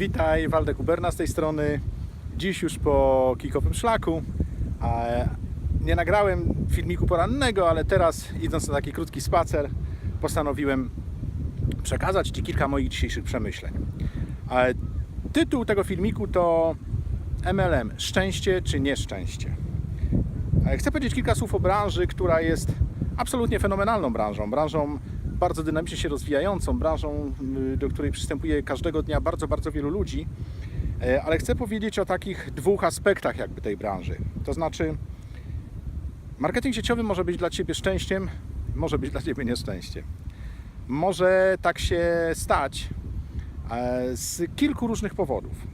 Witaj, Waldek Uberna z tej strony. Dziś już po kikowym szlaku. Nie nagrałem filmiku porannego, ale teraz idąc na taki krótki spacer postanowiłem przekazać Ci kilka moich dzisiejszych przemyśleń. Tytuł tego filmiku to MLM szczęście czy nieszczęście. Chcę powiedzieć kilka słów o branży, która jest absolutnie fenomenalną branżą. Branżą bardzo dynamicznie się rozwijającą, branżą, y, do której przystępuje każdego dnia bardzo, bardzo wielu ludzi. E, Ale chcę powiedzieć o takich dwóch aspektach jakby tej branży. To znaczy, marketing sieciowy może być dla Ciebie szczęściem, może być dla Ciebie nieszczęściem. Może tak się stać e, z kilku różnych powodów.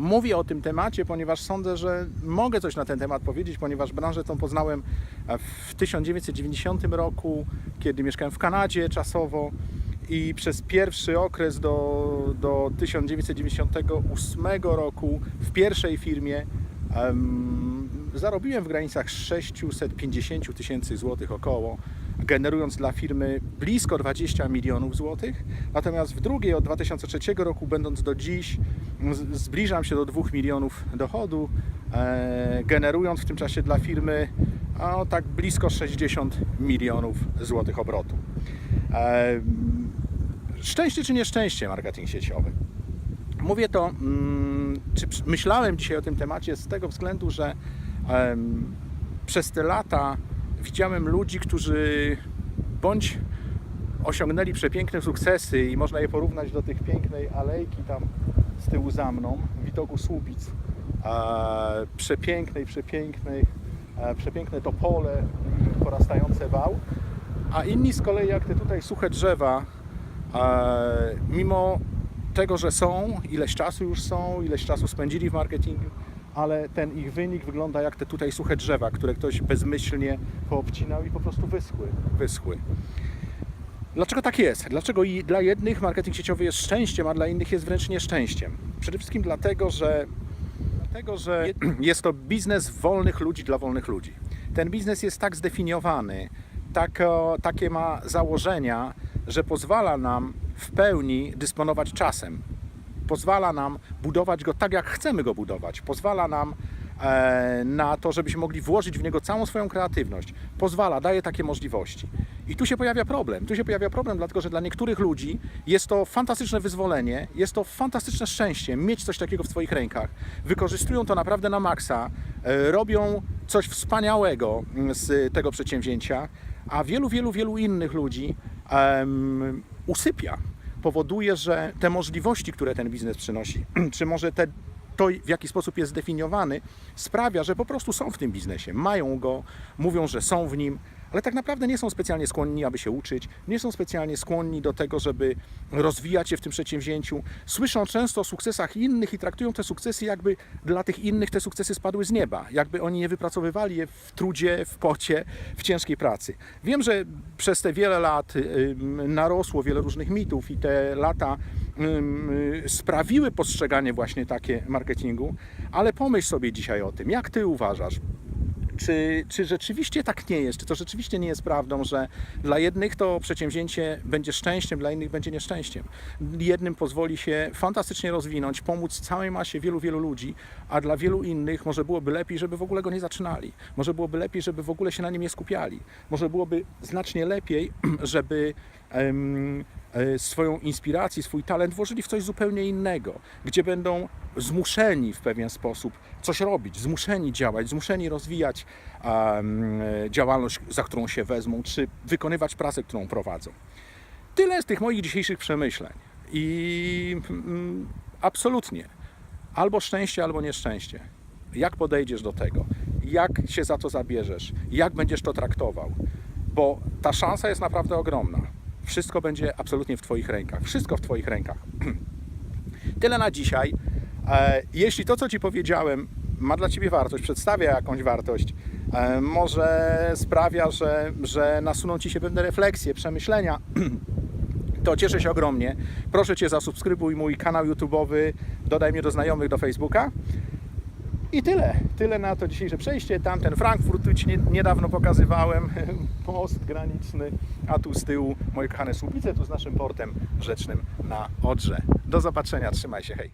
Mówię o tym temacie, ponieważ sądzę, że mogę coś na ten temat powiedzieć, ponieważ branżę tą poznałem w 1990 roku, kiedy mieszkałem w Kanadzie czasowo i przez pierwszy okres do, do 1998 roku w pierwszej firmie em, zarobiłem w granicach 650 tysięcy złotych około, generując dla firmy blisko 20 milionów złotych. Natomiast w drugiej od 2003 roku, będąc do dziś, zbliżam się do 2 milionów dochodu, e, generując w tym czasie dla firmy o, tak blisko 60 milionów złotych obrotu. E, szczęście czy nieszczęście marketing sieciowy? Mówię to, czy myślałem dzisiaj o tym temacie z tego względu, że przez te lata widziałem ludzi, którzy bądź osiągnęli przepiękne sukcesy i można je porównać do tych pięknej alejki tam z tyłu za mną, widoku Słupic, e, przepięknej, przepięknej, e, przepiękne topole, porastające wał, a inni z kolei jak te tutaj suche drzewa, e, mimo tego, że są, ileś czasu już są, ileś czasu spędzili w marketingu, ale ten ich wynik wygląda jak te tutaj suche drzewa, które ktoś bezmyślnie poobcinał i po prostu wyschły. wyschły. Dlaczego tak jest? Dlaczego dla jednych marketing sieciowy jest szczęściem, a dla innych jest wręcz nieszczęściem? Przede wszystkim dlatego, że, dlatego, że jest to biznes wolnych ludzi dla wolnych ludzi. Ten biznes jest tak zdefiniowany, tak, takie ma założenia, że pozwala nam w pełni dysponować czasem. Pozwala nam budować go tak, jak chcemy go budować. Pozwala nam e, na to, żebyśmy mogli włożyć w niego całą swoją kreatywność. Pozwala, daje takie możliwości. I tu się pojawia problem. Tu się pojawia problem, dlatego że dla niektórych ludzi jest to fantastyczne wyzwolenie, jest to fantastyczne szczęście mieć coś takiego w swoich rękach. Wykorzystują to naprawdę na maksa, e, robią coś wspaniałego mm, z tego przedsięwzięcia, a wielu, wielu, wielu innych ludzi em, usypia. Powoduje, że te możliwości, które ten biznes przynosi, czy może te to, w jaki sposób jest zdefiniowany, sprawia, że po prostu są w tym biznesie, mają go, mówią, że są w nim, ale tak naprawdę nie są specjalnie skłonni, aby się uczyć, nie są specjalnie skłonni do tego, żeby rozwijać się w tym przedsięwzięciu. Słyszą często o sukcesach innych i traktują te sukcesy, jakby dla tych innych te sukcesy spadły z nieba, jakby oni nie wypracowywali je w trudzie, w pocie, w ciężkiej pracy. Wiem, że przez te wiele lat narosło wiele różnych mitów i te lata y, sprawiły postrzeganie właśnie takie marketingu, ale pomyśl sobie dzisiaj o tym, jak ty uważasz, czy, czy rzeczywiście tak nie jest? Czy to rzeczywiście nie jest prawdą, że dla jednych to przedsięwzięcie będzie szczęściem, dla innych będzie nieszczęściem? Jednym pozwoli się fantastycznie rozwinąć, pomóc całej masie wielu, wielu ludzi, a dla wielu innych może byłoby lepiej, żeby w ogóle go nie zaczynali. Może byłoby lepiej, żeby w ogóle się na nim nie skupiali. Może byłoby znacznie lepiej, żeby swoją inspirację, swój talent włożyli w coś zupełnie innego, gdzie będą zmuszeni w pewien sposób coś robić, zmuszeni działać, zmuszeni rozwijać e, działalność, za którą się wezmą, czy wykonywać pracę, którą prowadzą. Tyle z tych moich dzisiejszych przemyśleń. I mm, absolutnie albo szczęście, albo nieszczęście. Jak podejdziesz do tego? Jak się za to zabierzesz? Jak będziesz to traktował? Bo ta szansa jest naprawdę ogromna. Wszystko będzie absolutnie w Twoich rękach. Wszystko w Twoich rękach. Tyle na dzisiaj. E, Jeśli to, co Ci powiedziałem, ma dla Ciebie wartość, przedstawia jakąś wartość, e, może sprawia, że, że nasuną Ci się pewne refleksje, przemyślenia, to cieszę się ogromnie. Proszę Cię, zasubskrybuj mój kanał YouTube'owy, dodaj mnie do znajomych do Facebooka. I tyle. Tyle na to dzisiejsze przejście. Tamten Frankfurt niedawno pokazywałem. Most graniczny. A tu z tyłu moje kochane Słubice, tu z naszym portem rzecznym na Odrze. Do zobaczenia. Trzymaj się. Hej.